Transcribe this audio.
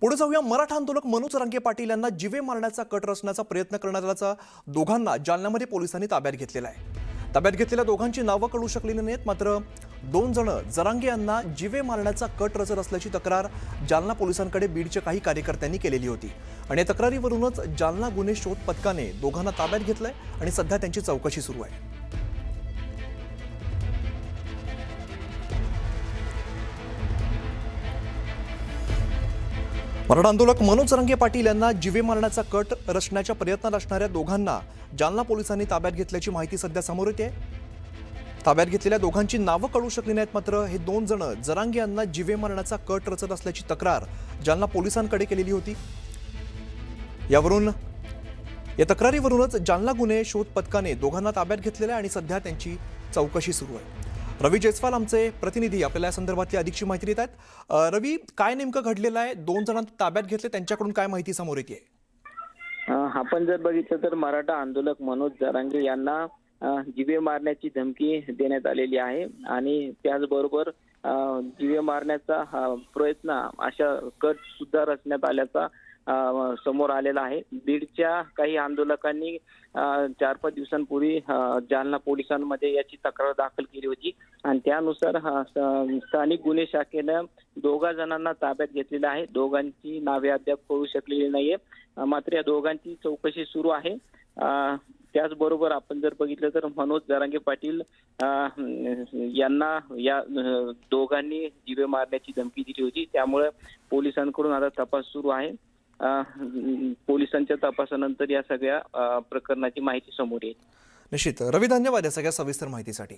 पुढे जाऊया मराठा आंदोलक मनोज रांगे पाटील यांना जिवे मारण्याचा कट रचण्याचा प्रयत्न करणाऱ्याचा दोघांना जालन्यामध्ये पोलिसांनी ताब्यात घेतलेला आहे. ताब्यात घेतलेल्या दोघांची नावं कळू शकलेली नाहीत मात्र दोन जण जरांगे यांना जिवे मारण्याचा कट रचत असल्याची तक्रार जालना पोलिसांकडे बीडच्या काही कार्यकर्त्यांनी केलेली होती. आणि या तक्रारीवरूनच जालना गुन्हे शोध पथकाने दोघांना ताब्यात घेतलंय आणि सध्या त्यांची चौकशी सुरू आहे. मराठा आंदोलक मनोज रंगे पाटील यांना जिवे मारण्याचा कट रचण्याच्या प्रयत्नात असणाऱ्या दोघांना जालना पोलिसांनी ताब्यात घेतल्याची माहिती सध्या समोर येते. ताब्यात घेतलेल्या दोघांची नावं कळू शकली नाहीत मात्र हे दोन जण जरांगे यांना जिवे मारण्याचा कट रचत असल्याची तक्रार जालना पोलिसांकडे केलेली होती. यावरून या तक्रारीवरूनच जालना गुन्हे शोध पथकाने दोघांना ताब्यात घेतलेलं आहे आणि सध्या त्यांची चौकशी सुरू आहे. रवी जयस्वाल आमचे प्रतिनिधी आपल्याला या संदर्भातली अधिकची माहिती देत आहेत. रवी काय नेमकं घडलेलं आहे? दोन जणांना ताब्यात घेतले त्यांच्याकडून काय माहिती समोर येते? आपण जर बघितलं तर मराठा आंदोलक मनोज जरांगे यांना जिवे मारण्याची धमकी देण्यात आलेली आहे आणि त्याचबरोबर अं, जिवे मारण्याचा प्रयत्न अशा कट सुद्धा रचण्यात आल्याचा समोर आलेला आहे. बीडच्या काही आंदोलकांनी चार पाच दिवसांपूर्वी जालना पोलिसांमध्ये याची तक्रार दाखल केली होती. आणि त्यानुसार स्थानिक गुन्हे शाखेनं दोघा जणांना ताब्यात घेतलेलं आहे. दोघांची नावे अद्याप कळू शकलेली नाहीये. मात्र या दोघांची चौकशी सुरू आहे. त्याचबरोबर आपण जर बघितलं तर मनोज जरांगे पाटील यांना या दोघांनी जिवे मारण्याची धमकी दिली होती. त्यामुळे पोलिसांकडून आता तपास सुरू आहे. पोलिसांच्या तपासानंतर या सगळ्या प्रकरणाची माहिती समोर येईल. निश्चित. रवी धन्यवाद या सगळ्या सविस्तर माहितीसाठी.